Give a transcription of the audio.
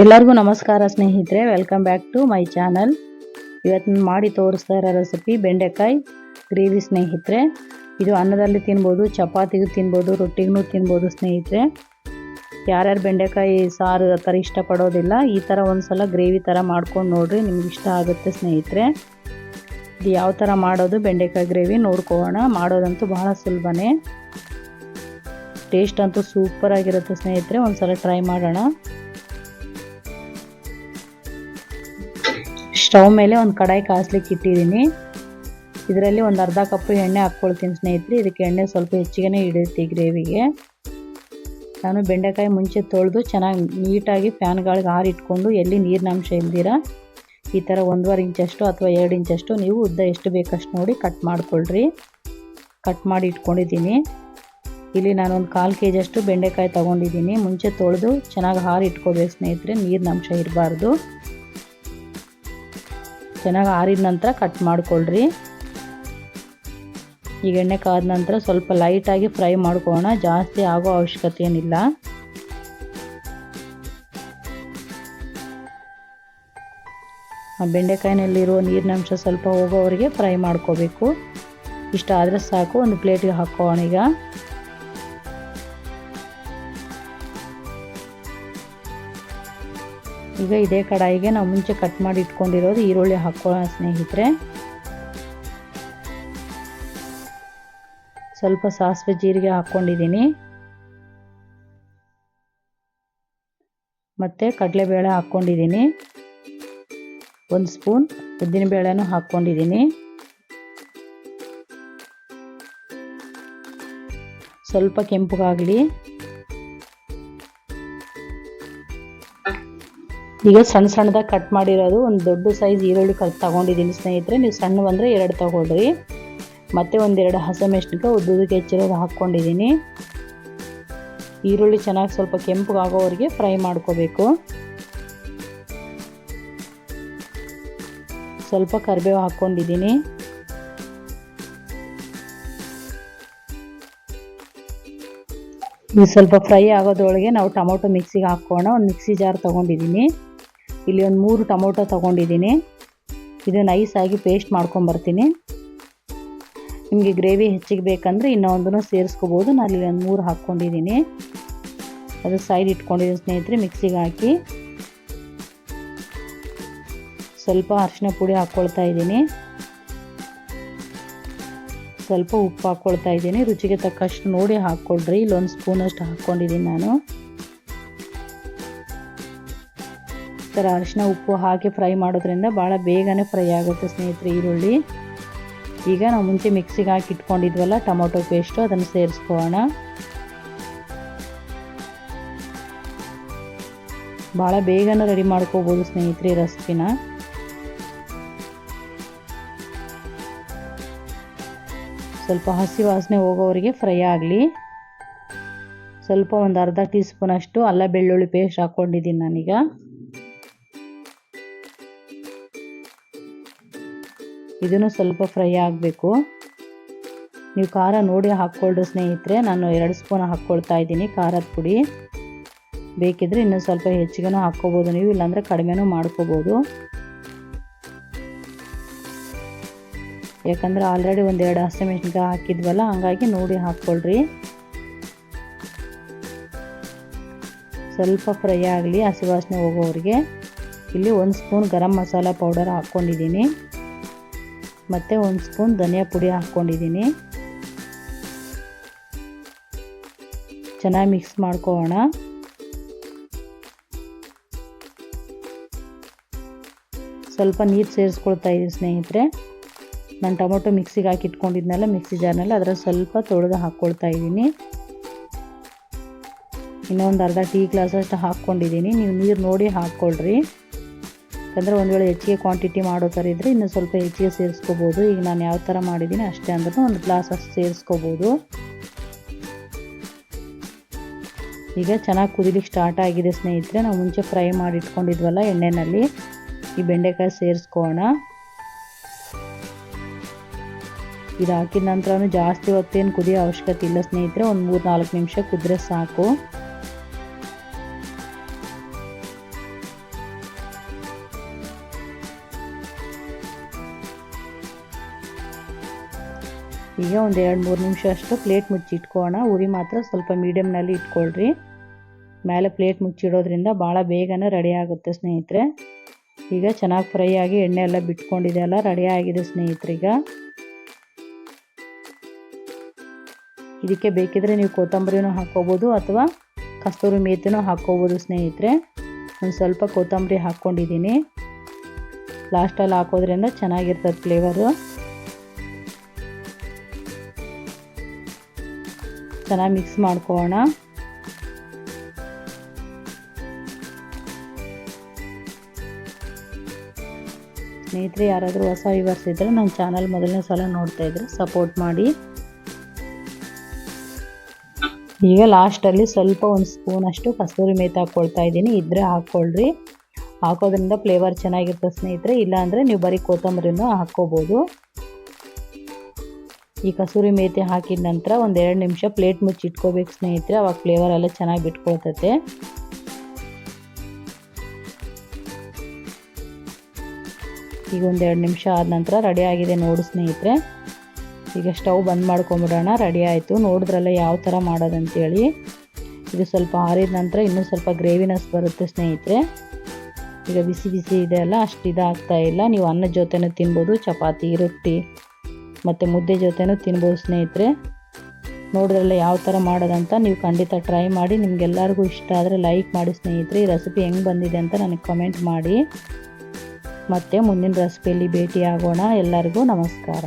ಎಲ್ಲರಿಗೂ ನಮಸ್ಕಾರ ಸ್ನೇಹಿತರೆ welcome back to my channel ಇವತ್ತು ಮಾಡಿ ತೋರಿಸ್ತಾ ಇರೋ ರೆಸಿಪಿ ಬೆಂಡೆಕಾಯಿ ಗ್ರೇವಿ ಸ್ನೇಹಿತರೆ. ಇದು ಅನ್ನದಲ್ಲಿ ತಿನ್ಬೋದು, ಚಪಾತಿಗೂ ತಿನ್ಬೋದು, ರೊಟ್ಟಿಗೂ ತಿನ್ಬೋದು ಸ್ನೇಹಿತರೆ. ಯಾರ್ಯಾರು ಬೆಂಡೆಕಾಯಿ ಸಾರು ಆ ಥರ ಇಷ್ಟಪಡೋದಿಲ್ಲ, ಈ ಥರ ಒಂದು ಸಲ ಗ್ರೇವಿ ಥರ ಮಾಡ್ಕೊಂಡು ನೋಡ್ರಿ, ನಿಮ್ಗೆ ಇಷ್ಟ ಆಗುತ್ತೆ ಸ್ನೇಹಿತರೆ. ಇದು ಯಾವ ಥರ ಮಾಡೋದು, ಬೆಂಡೆಕಾಯಿ ಗ್ರೇವಿ ನೋಡ್ಕೊಳ್ಳೋಣ. ಮಾಡೋದಂತೂ ಬಹಳ ಸುಲಭನೇ. ಟೇಸ್ಟ್ ಅಂತೂ ಸೂಪರ್ ಆಗಿರುತ್ತೆ ಸ್ನೇಹಿತರೆ ಒಂದು ಸಲ ಟ್ರೈ ಮಾಡೋಣ. ಸ್ಟವ್ ಮೇಲೆ ಒಂದು ಕಡಾಯಿ ಕಾಸ್ಲಿಕ್ಕೆ ಇಟ್ಟಿದ್ದೀನಿ. ಇದರಲ್ಲಿ ಒಂದು ಅರ್ಧ ಕಪ್ಪು ಎಣ್ಣೆ ಹಾಕ್ಕೊಳ್ತೀನಿ ಸ್ನೇಹಿತರೆ. ಇದಕ್ಕೆ ಎಣ್ಣೆ ಸ್ವಲ್ಪ ಹೆಚ್ಚಿಗೆ ಹಿಡಿತಿ ಗ್ರೇವಿಗೆ. ನಾನು ಬೆಂಡೆಕಾಯಿ ಮುಂಚೆ ತೊಳೆದು ಚೆನ್ನಾಗಿ ನೀಟಾಗಿ ಫ್ಯಾನ್ಗಳಿಗೆ ಆರಿಟ್ಕೊಂಡು ಎಲ್ಲಿ ನೀರಿನ ಅಂಶ ಇಲ್ದಿರ ಈ ಥರ ಒಂದೂವರೆ ಇಂಚಷ್ಟು ಅಥವಾ ಎರಡು ಇಂಚಷ್ಟು ನೀವು ಉದ್ದ ಎಷ್ಟು ಬೇಕಷ್ಟು ನೋಡಿ ಕಟ್ ಮಾಡ್ಕೊಳ್ರಿ. ಕಟ್ ಮಾಡಿ ಇಟ್ಕೊಂಡಿದ್ದೀನಿ. ಇಲ್ಲಿ ನಾನೊಂದು ಕಾಲು ಕೆ ಜಿಯಷ್ಟು ಬೆಂಡೆಕಾಯಿ ತೊಗೊಂಡಿದ್ದೀನಿ. ಮುಂಚೆ ತೊಳೆದು ಚೆನ್ನಾಗಿ ಹಾರಿ ಇಟ್ಕೋಬೇಕು ಸ್ನೇಹಿತರೆ. ನೀರಿನ ಅಂಶ ಇರಬಾರ್ದು. ಚೆನ್ನಾಗಿ ಆರಿದ ನಂತರ ಕಟ್ ಮಾಡ್ಕೊಳ್ರಿ. ಈಗ ಎಣ್ಣೆ ಕಾದ ನಂತರ ಸ್ವಲ್ಪ ಲೈಟಾಗಿ ಫ್ರೈ ಮಾಡ್ಕೊಳ್ಳೋಣ ಜಾಸ್ತಿ ಆಗೋ ಅವಶ್ಯಕತೆ ಏನಿಲ್ಲ. ಬೆಂಡೆಕಾಯಿನಲ್ಲಿರುವ ಬೆಂಡೆಕಾಯಿನಲ್ಲಿರೋ ನೀರಿನಂಶ ಸ್ವಲ್ಪ ಹೋಗೋವರೆಗೆ ಫ್ರೈ ಮಾಡ್ಕೋಬೇಕು. ಇಷ್ಟ ಆದರೆ ಸಾಕು. ಒಂದು ಪ್ಲೇಟಿಗೆ ಹಾಕೋಣ ಈಗ. ಈಗ ಇದೇ ಕಡಾಯಿಗೆ ನಾವು ಮುಂಚೆ ಕಟ್ ಮಾಡಿ ಇಟ್ಕೊಂಡಿರೋದು ಈರುಳ್ಳಿ ಹಾಕೋ ಸ್ನೇಹಿತರೆ. ಸ್ವಲ್ಪ ಸಾಸಿವೆ ಜೀರಿಗೆ ಹಾಕ್ಕೊಂಡಿದ್ದೀನಿ ಮತ್ತು ಕಡಲೆಬೇಳೆ ಹಾಕ್ಕೊಂಡಿದ್ದೀನಿ ಒಂದು ಸ್ಪೂನ್ ಉದ್ದಿನಬೇಳೆನೂ ಹಾಕ್ಕೊಂಡಿದ್ದೀನಿ ಸ್ವಲ್ಪ ಕೆಂಪಗಾಗಲಿ. ಈಗ ಸಣ್ಣ ಸಣ್ಣದಾಗಿ ಕಟ್ ಮಾಡಿರೋದು ಒಂದು ದೊಡ್ಡ ಸೈಜ್ ಈರುಳ್ಳಿ ಕಟ್ ತೊಗೊಂಡಿದ್ದೀನಿ ಸ್ನೇಹಿತರೆ. ನೀವು ಸಣ್ಣ ಬಂದರೆ ಎರಡು ತೊಗೊಳ್ರಿ. ಮತ್ತು ಒಂದೆರಡು ಹಸಿಮೆಣ್ಸಿನ್ಕಾಯಿ ಉದ್ದುದಕ್ಕೆ ಹೆಚ್ಚಿರೋದು ಹಾಕ್ಕೊಂಡಿದ್ದೀನಿ ಈರುಳ್ಳಿ ಚೆನ್ನಾಗಿ ಸ್ವಲ್ಪ ಕೆಂಪಗಾಗೋವರೆಗೆ ಫ್ರೈ ಮಾಡ್ಕೋಬೇಕು. ಸ್ವಲ್ಪ ಕರಿಬೇವು ಹಾಕ್ಕೊಂಡಿದ್ದೀನಿ ಇದು ಸ್ವಲ್ಪ ಫ್ರೈ ಆಗೋದ್ರೊಳಗೆ ನಾವು ಟೊಮೊಟೊ ಮಿಕ್ಸಿಗೆ ಹಾಕೋಣ ಒಂದು ಮಿಕ್ಸಿ ಜಾರ್ ತೊಗೊಂಡಿದ್ದೀನಿ. ಇಲ್ಲಿ ಒಂದು ಮೂರು ಟೊಮೊಟೊ ತೊಗೊಂಡಿದ್ದೀನಿ. ಇದು ನೈಸಾಗಿ ಪೇಸ್ಟ್ ಮಾಡ್ಕೊಂಬರ್ತೀನಿ. ನಿಮಗೆ ಗ್ರೇವಿ ಹೆಚ್ಚಿಗೆ ಬೇಕಂದರೆ ಇನ್ನೊಂದನ್ನು ಸೇರಿಸ್ಕೋಬೋದು. ನಾನು ಇಲ್ಲಿ ಒಂದು ಮೂರು ಹಾಕ್ಕೊಂಡಿದ್ದೀನಿ. ಅದು ಸೈಡ್ ಇಟ್ಕೊಂಡಿದ್ದೀನಿ ಸ್ನೇಹಿತರೆ ಮಿಕ್ಸಿಗೆ ಹಾಕಿ. ಸ್ವಲ್ಪ ಅರಿಶಿನ ಪುಡಿ ಹಾಕ್ಕೊಳ್ತಾ ಇದ್ದೀನಿ. ಸ್ವಲ್ಪ ಉಪ್ಪು ಹಾಕ್ಕೊಳ್ತಾ ಇದ್ದೀನಿ. ರುಚಿಗೆ ತಕ್ಕಷ್ಟು ನೋಡಿ ಹಾಕ್ಕೊಳ್ರಿ ಇಲ್ಲೊಂದು ಸ್ಪೂನಷ್ಟು ಹಾಕ್ಕೊಂಡಿದ್ದೀನಿ ನಾನು. ಥರ ಅರಿಶಿನ, ಉಪ್ಪು ಹಾಕಿ ಫ್ರೈ ಮಾಡೋದ್ರಿಂದ ಭಾಳ ಬೇಗನೆ ಫ್ರೈ ಆಗುತ್ತೆ ಸ್ನೇಹಿತರೆ ಈರುಳ್ಳಿ. ಈಗ ನಾವು ಮುಂಚೆ ಮಿಕ್ಸಿಗೆ ಹಾಕಿ ಇಟ್ಕೊಂಡಿದ್ವಲ್ಲ ಟೊಮೊಟೊ ಪೇಸ್ಟು ಅದನ್ನು ಸೇರಿಸ್ಕೊಳ್ಳೋಣ. ಭಾಳ ಬೇಗನೆ ರೆಡಿ ಮಾಡ್ಕೋಬೋದು ಸ್ನೇಹಿತರೆ ರೆಸ್ಪಿನ ಸ್ವಲ್ಪ ಹಸಿ ವಾಸನೆ ಹೋಗೋವರೆಗೆ ಫ್ರೈ ಆಗಲಿ. ಸ್ವಲ್ಪ ಒಂದು ಅರ್ಧ ಟೀ ಸ್ಪೂನಷ್ಟು ಅಲ್ಲ ಬೆಳ್ಳುಳ್ಳಿ ಪೇಸ್ಟ್ ಹಾಕ್ಕೊಂಡಿದ್ದೀನಿ ನಾನೀಗ. ಇದನ್ನು ಸ್ವಲ್ಪ ಫ್ರೈ ಆಗಬೇಕು. ನೀವು ಖಾರ ನೋಡಿ ಹಾಕ್ಕೊಳ್ಳ್ರಿ ಸ್ನೇಹಿತರೆ. ನಾನು ಎರಡು ಸ್ಪೂನ್ ಹಾಕ್ಕೊಳ್ತಾ ಇದ್ದೀನಿ ಖಾರದ ಪುಡಿ. ಬೇಕಿದ್ರೆ ಇನ್ನೂ ಸ್ವಲ್ಪ ಹೆಚ್ಚಿಗೆನೂ ಹಾಕ್ಕೋಬೋದು ನೀವು, ಇಲ್ಲಾಂದರೆ ಕಡಿಮೆನೂ ಮಾಡ್ಕೋಬೋದು. ಯಾಕಂದರೆ ಆಲ್ರೆಡಿ ಒಂದೆರಡು ಹಸಿಮೆಣ್ಸಿನ್ಕಾಯಿ ಹಾಕಿದ್ವಲ್ಲ, ಹಂಗಾಗಿ ನೋಡಿ ಹಾಕ್ಕೊಳ್ರಿ. ಸ್ವಲ್ಪ ಫ್ರೈ ಆಗಲಿ ಹಸಿ ವಾಸನೆ ಹೋಗೋವರೆಗೆ ಇಲ್ಲಿ ಒಂದು ಸ್ಪೂನ್ ಗರಂ ಮಸಾಲ ಪೌಡರ್ ಹಾಕ್ಕೊಂಡಿದ್ದೀನಿ. ಮತ್ತು ಒಂದು ಸ್ಪೂನ್ ಧನಿಯಾ ಪುಡಿ ಹಾಕ್ಕೊಂಡಿದ್ದೀನಿ. ಚೆನ್ನಾಗಿ ಮಿಕ್ಸ್ ಮಾಡ್ಕೋಣ. ಸ್ವಲ್ಪ ನೀರು ಸೇರಿಸ್ಕೊಳ್ತಾ ಇದ್ದೀನಿ ಸ್ನೇಹಿತರೆ. ನಾನು ಟೊಮೊಟೊ ಮಿಕ್ಸಿಗೆ ಹಾಕಿ ಇಟ್ಕೊಂಡಿದ್ನಲ್ಲ, ಮಿಕ್ಸಿ ಜಾರ್ನಲ್ಲಿ ಅದರ ಸ್ವಲ್ಪ ತೊಳೆದು ಹಾಕ್ಕೊಳ್ತಾ ಇದ್ದೀನಿ. ಇನ್ನೊಂದು ಅರ್ಧ ಟೀ ಗ್ಲಾಸಷ್ಟು ಹಾಕ್ಕೊಂಡಿದ್ದೀನಿ. ನೀವು ನೀರು ನೋಡಿ ಹಾಕ್ಕೊಳ್ರಿ. ಯಾಕಂದರೆ ಒಂದು ವೇಳೆ ಹೆಚ್ಚಿಗೆ ಕ್ವಾಂಟಿಟಿ ಮಾಡೋ ಥರ ಇದ್ದರೆ ಇನ್ನೂ ಸ್ವಲ್ಪ ಹೆಚ್ಚಿಗೆ ಸೇರಿಸ್ಕೋಬೋದು. ಈಗ ನಾನು ಯಾವ ಥರ ಮಾಡಿದ್ದೀನಿ ಅಷ್ಟೇ ಅಂದ್ರೂ ಒಂದು ಗ್ಲಾಸ್ ಅಷ್ಟು ಸೇರಿಸ್ಕೋಬೋದು. ಈಗ ಚೆನ್ನಾಗಿ ಕುದಿಲಿಕ್ಕೆ ಸ್ಟಾರ್ಟ್ ಆಗಿದೆ ಸ್ನೇಹಿತರೆ. ನಾವು ಮುಂಚೆ ಫ್ರೈ ಮಾಡಿ ಇಟ್ಕೊಂಡಿದ್ವಲ್ಲ ಎಣ್ಣೆಯಲ್ಲಿ ಈ ಬೆಂಡೆಕಾಯಿ ಸೇರಿಸ್ಕೋಣ ಇದು ಹಾಕಿದ ನಂತರ ಜಾಸ್ತಿ ಹೊತ್ತೇನು ಕುದಿಯೋ ಅವಶ್ಯಕತೆ ಇಲ್ಲ ಸ್ನೇಹಿತರೆ. ಒಂದು ಮೂರು ನಾಲ್ಕು ನಿಮಿಷ ಕುದ್ರೆ ಸಾಕು. ಈಗ ಒಂದು ಎರಡು ಮೂರು ನಿಮಿಷ ಅಷ್ಟು ಪ್ಲೇಟ್ ಮುಚ್ಚಿಟ್ಕೋಣ ಉರಿ ಮಾತ್ರ ಸ್ವಲ್ಪ ಮೀಡಿಯಮ್ನಲ್ಲಿ ಇಟ್ಕೊಳ್ರಿ. ಮೇಲೆ ಪ್ಲೇಟ್ ಮುಚ್ಚಿಡೋದ್ರಿಂದ ಭಾಳ ಬೇಗನೆ ರೆಡಿ ಆಗುತ್ತೆ ಸ್ನೇಹಿತರೆ. ಈಗ ಚೆನ್ನಾಗಿ ಫ್ರೈ ಆಗಿ ಎಣ್ಣೆ ಎಲ್ಲ ಬಿಟ್ಕೊಂಡಿದೆ ಅಲ್ಲ ರೆಡಿ ಆಗಿದೆ ಸ್ನೇಹಿತರೀಗ ಇದಕ್ಕೆ ಬೇಕಿದ್ರೆ ನೀವು ಕೊತ್ತಂಬರಿನೂ ಹಾಕ್ಕೋಬೋದು ಅಥವಾ ಕಸ್ತೂರಿ ಮೇಥಿನೂ ಹಾಕ್ಕೋಬೋದು ಸ್ನೇಹಿತರೆ. ಒಂದು ಸ್ವಲ್ಪ ಕೊತ್ತಂಬರಿ ಹಾಕ್ಕೊಂಡಿದ್ದೀನಿ. ಲಾಸ್ಟಲ್ಲಿ ಹಾಕೋದ್ರಿಂದ ಚೆನ್ನಾಗಿರ್ತದೆ ಫ್ಲೇವರು ಚೆನ್ನಾಗಿ ಮಿಕ್ಸ್ ಮಾಡ್ಕೊಳ್ಳೋಣ ಸ್ನೇಹಿತರೆ, ಯಾರಾದರೂ ಹೊಸ ವಿವರ್ಸ್ ಇದ್ದರೆ ನನ್ನ ಚಾನಲ್ ಮೊದಲನೇ ಸಲ ನೋಡ್ತಾ ಇದ್ರೆ ಸಪೋರ್ಟ್ ಮಾಡಿ. ಈಗ ಲಾಸ್ಟಲ್ಲಿ ಸ್ವಲ್ಪ ಒಂದು ಸ್ಪೂನಷ್ಟು ಕಸ್ತೂರಿ ಮೇಥಿ ಹಾಕ್ಕೊಳ್ತಾ ಇದ್ದೀನಿ. ಇದ್ದರೆ ಹಾಕ್ಕೊಳ್ರಿ ಹಾಕೋದ್ರಿಂದ ಫ್ಲೇವರ್ ಚೆನ್ನಾಗಿರ್ತದೆ ಸ್ನೇಹಿತರೆ. ಇಲ್ಲಾಂದರೆ ನೀವು ಬರೀ ಕೊತ್ತಂಬರಿನೂ ಹಾಕ್ಕೋಬೋದು. ಈ ಕಸೂರಿ ಮೇಥಿ ಹಾಕಿದ ನಂತರ ಒಂದು ಎರಡು ನಿಮಿಷ ಪ್ಲೇಟ್ ಮುಚ್ಚಿ ಇಟ್ಕೋಬೇಕು ಸ್ನೇಹಿತರೆ. ಅವಾಗ ಫ್ಲೇವರ್ ಎಲ್ಲ ಚೆನ್ನಾಗಿ ಬಿಟ್ಕೊಳ್ತತೆ. ಈಗ ಒಂದು ಎರಡು ನಿಮಿಷ ಆದ ನಂತರ ರೆಡಿ ಆಗಿದೆ ನೋಡು ಸ್ನೇಹಿತರೆ. ಈಗ ಸ್ಟವ್ ಬಂದ್ ಮಾಡ್ಕೊಂಬಿಡೋಣ. ರೆಡಿ ಆಯಿತು. ನೋಡಿದ್ರಲ್ಲ ಯಾವ ಥರ ಮಾಡೋದಂತೇಳಿ. ಇದು ಸ್ವಲ್ಪ ಆರಿದ ನಂತರ ಇನ್ನೂ ಸ್ವಲ್ಪ ಗ್ರೇವಿನಸ್ ಬರುತ್ತೆ ಸ್ನೇಹಿತರೆ. ಈಗ ಬಿಸಿ ಬಿಸಿ ಇದೆ ಅಲ್ಲ, ಅಷ್ಟು ಇದಾಗ್ತಾ ಇಲ್ಲ. ನೀವು ಅನ್ನದ ಜೊತೆನೂ ತಿನ್ಬೋದು, ಚಪಾತಿ, ರೊಟ್ಟಿ. ಮತ್ತು ಮುದ್ದೆ ಜೊತೆನೂ ತಿನ್ಬೋದು ಸ್ನೇಹಿತರೆ. ನೋಡಿದ್ರಲ್ಲ ಯಾವ ಥರ ಮಾಡೋದಂತ ನೀವು ಖಂಡಿತ ಟ್ರೈ ಮಾಡಿ, ನಿಮಗೆಲ್ಲರಿಗೂ ಇಷ್ಟ ಆದರೆ ಲೈಕ್ ಮಾಡಿ ಸ್ನೇಹಿತರೆ. ಈ ರೆಸಿಪಿ ಹೆಂಗೆ ಬಂದಿದೆ ಅಂತ ನನಗೆ ಕಮೆಂಟ್ ಮಾಡಿ. ಮತ್ತು ಮುಂದಿನ ರೆಸಿಪಿಯಲ್ಲಿ ಭೇಟಿ ಆಗೋಣ ಎಲ್ಲರಿಗೂ ನಮಸ್ಕಾರ.